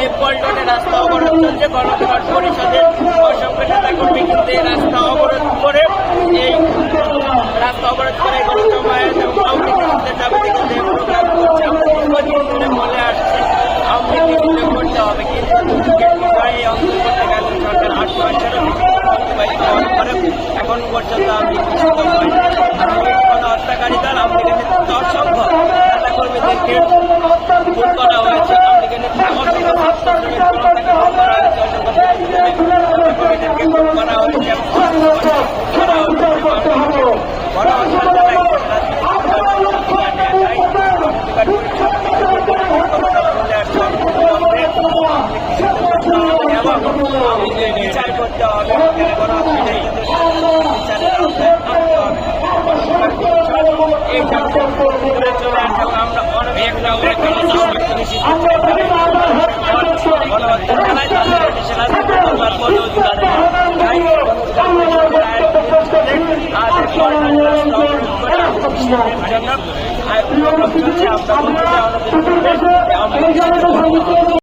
এই পল্টনে রাস্তা অবরোধ চলছে। গণতন্ত্র পরিষদের অসংখ্য নেতা কর্মী কিন্তু এই রাস্তা অবরোধ করে এই রাস্তা অবরোধ করে গণতন্ত্রের এবং আওয়ামী লীগের দাবিতে কিন্তু এই প্রোগ্রাম করছে দীর্ঘদিন ধরে বলে আসছি। আওয়ামী লীগকে করতে হবে কিন্তু এই অন্তর্বর্তীকালীন সরকার আট মাসেরও অতিবাহিত এখন পর্যন্ত আমি হত্যাকারী দল আওয়ামী লীগের নেতৃত্বে অসংখ্য নেতা কর্মীদেরকে খুন করা হয়েছে আওয়ামী লীগের নেতৃত্বে অসংখ্য ছাত্র শ্রমিক জনতাকে খুন করা হয়েছে অসংখ্য নেতা কর্মীদেরকে খুন করা হয়েছে এবং অসংখ্য খুন করা হয়েছে বড় হত্যা চালায় বিচার করতে হবে আমরা